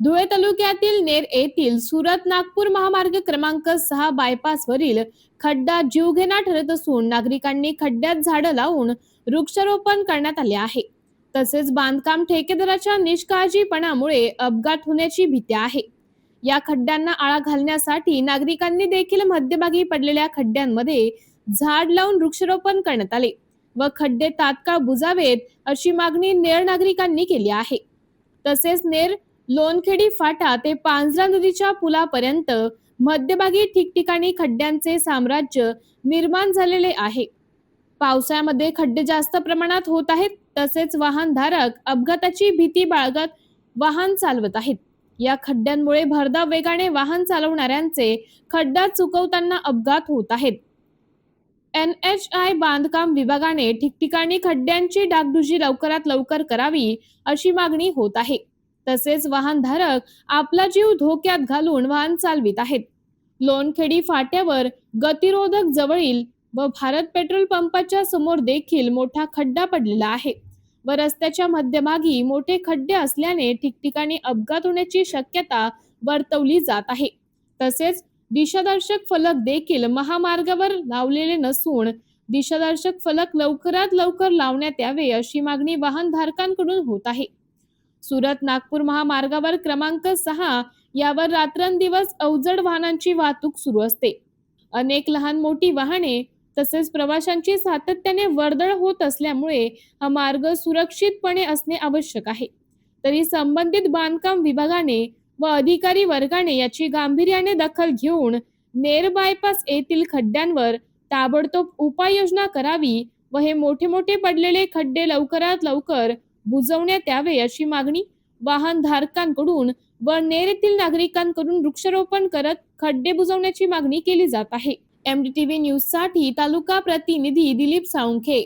धुळे तालुक्यातील नेर येथील सुरत नागपूर महामार्ग क्रमांक सहा बायपास वरील खड्डा जीवघेणा ठरत असून नागरिकांनी खड्ड्यात झाडं लावून वृक्षारोपण करण्यात आले आहे. तसेच बांधकाम ठेकेदाराच्या निष्काळजीपणामुळे अपघात होण्याची भीती आहे. या खड्ड्यांना आळा घालण्यासाठी नागरिकांनी देखील मध्यभागी पडलेल्या खड्ड्यांमध्ये झाड लावून वृक्षारोपण करण्यात आले व खड्डे तात्काळ बुजावेत अशी मागणी नेर नागरिकांनी केली आहे. तसेच नेर लोणखेडी फाटा ते पांझरा नदीच्या पुलापर्यंत मध्यभागी ठिकठिकाणी खड्ड्यांचे साम्राज्य निर्माण झालेले आहे. पावसाळ्यामध्ये खड्डे जास्त प्रमाणात होत आहेत तसेच वाहनधारक अपघाताची भीती बाळगत वाहन चालवत आहेत. या खड्ड्यांमुळे भरधाव वेगाने वाहन चालवणाऱ्यांचे खड्डा चुकवताना अपघात होत आहेत. एन एच आय बांधकाम विभागाने ठिकठिकाणी खड्ड्यांची डागडुजी लवकरात लवकर करावी अशी मागणी होत आहे. तसेच वाहनधारक आपला जीव धोक्यात घालून वाहन चालवित आहेत. लोणखेडी फाट्यावर गतिरोधक जवळील व भारत पेट्रोल पंपाच्या समोर देखील मोठा खड्डा पडलेला आहे. व रस्त्याच्या मध्यभागी मोठे खड्डे असल्याने ठिकठिकाणी अपघात होण्याची शक्यता वर्तवली जात आहे. तसेच दिशादर्शक फलक देखील महामार्गावर लावलेले नसून दिशादर्शक फलक लवकरात लवकर लावण्यात यावे अशी मागणी वाहनधारकांकडून होत आहे. सुरत नागपूर महामार्गावर क्रमांक सहा यावर रात्रंदिवस अवजड वाहनांची वाहतूक सुरू असते. अनेक लहान मोठी वाहने तसेच प्रवाशांची सातत्याने वर्दळ होत असल्यामुळे हा मार्ग सुरक्षितपणे असणे आवश्यक आहे. तरी संबंधित बांधकाम विभागाने व अधिकारी वर्गाने याची गांभीर्याने दखल घेऊन नेर बायपास येथील खड्ड्यांवर ताबडतोब उपाययोजना करावी व हे मोठे मोठे पडलेले खड्डे लवकरात लवकर बुजवण्यात यावे अशी मागणी वाहनधारकांकडून व नेरेतील नागरिकांकडून वृक्षारोपण करत खड्डे बुजवण्याची मागणी केली जात आहे. एमडीटीव्ही न्यूजसाठी तालुका प्रतिनिधी दिलीप साळुंखे.